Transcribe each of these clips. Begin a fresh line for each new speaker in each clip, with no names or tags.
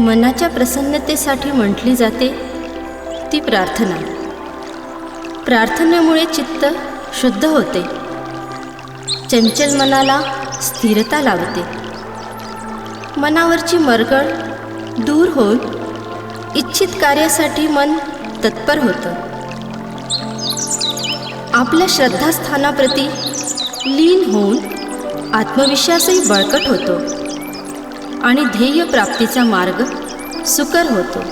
मनाच्या प्रसन्नतेसाठी म्हटली जाते ती प्रार्थना. प्रार्थनेमुळे चित्त शुद्ध होते. चंचल मनाला स्थिरता लावते. मनावरची मरगळ दूर होऊन इच्छित कार्यासाठी मन तत्पर होतं. आपल्या श्रद्धास्थानाप्रती लीन होऊन आत्मविश्वासही बळकट होतो. आणि ध्येय प्राप्तीचा मार्ग सुकर होतो.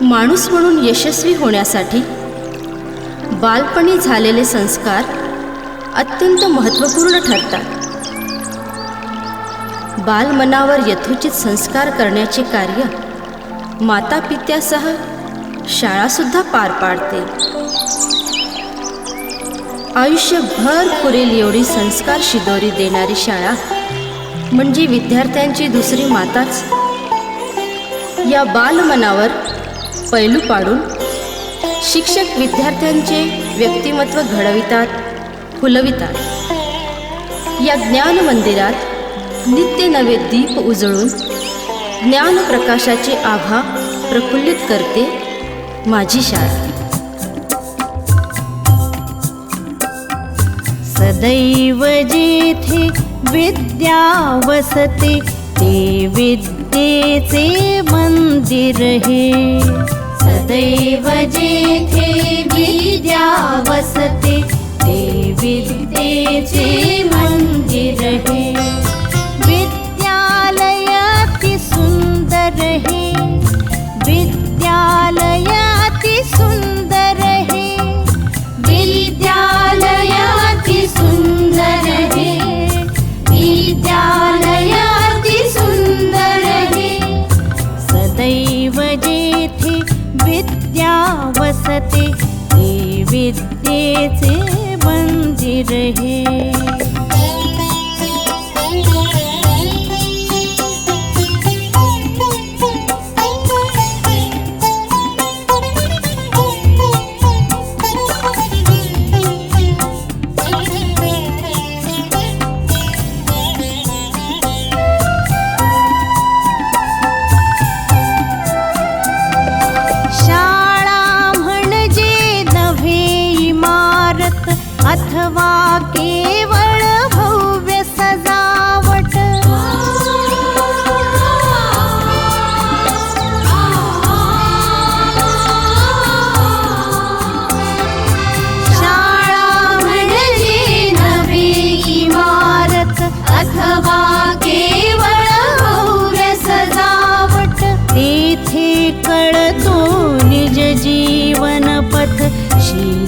माणूस म्हणून यशस्वी होण्यासाठी बालपणी झालेले संस्कार अत्यंत महत्त्वपूर्ण ठरतात. बालमनावर यथोचित संस्कार करण्याचे कार्य माता पित्यासह शाळासुद्धा पार पाडते. आयुष्यभर पुरेल एवढी संस्कार शिदोरी देणारी शाळा म्हणजे विद्यार्थ्यांची दुसरी माताच. या बालमनावर पैलू पाडून शिक्षक विद्यार्थ्यांचे व्यक्तिमत्व घडवितात फुलवितात. या ज्ञान मंदिरात नित्य नवे दीप उजळून ज्ञानप्रकाशाचे आभा प्रफुल्लित करते माझी शाळा.
सदैव जेथे विद्या वसते ते विद्येचे मंदिर हे. सदैव जेथे विद्या वसते ते विद्येचे विद्येचे मंदिर हे.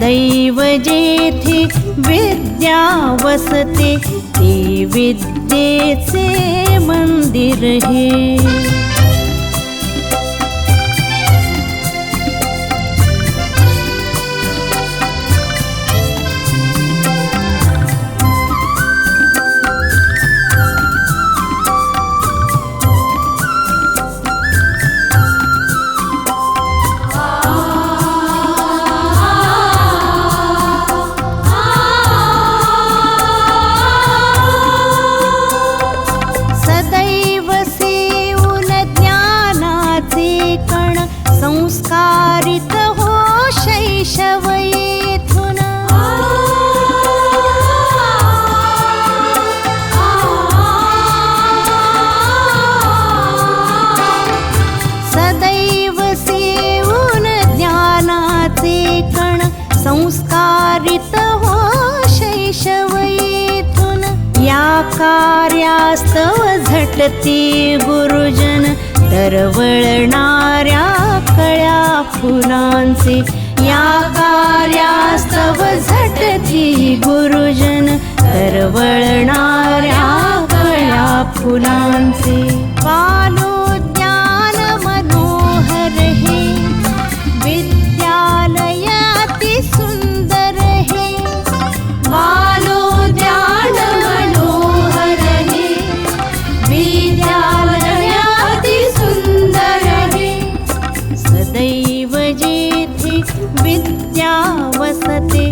दैव जेथे विद्या वसते ते विद्येचे मंदिर हे. संस्कारित हो शैशव येथून. सदैव सेवून ज्ञानाचे कण संस्कारित हो शैशव येथून. या कार्यास्तव झटते गुरुजन. तरवळणाऱ्या कळ्या फुलांचे या कार्यास्तव झटती गुरुजन तरवळणाऱ्या कळ्या फुलांची.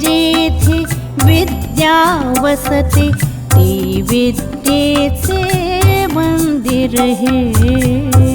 जेथे विद्या वसते ते विद्येचे मंदिर हे.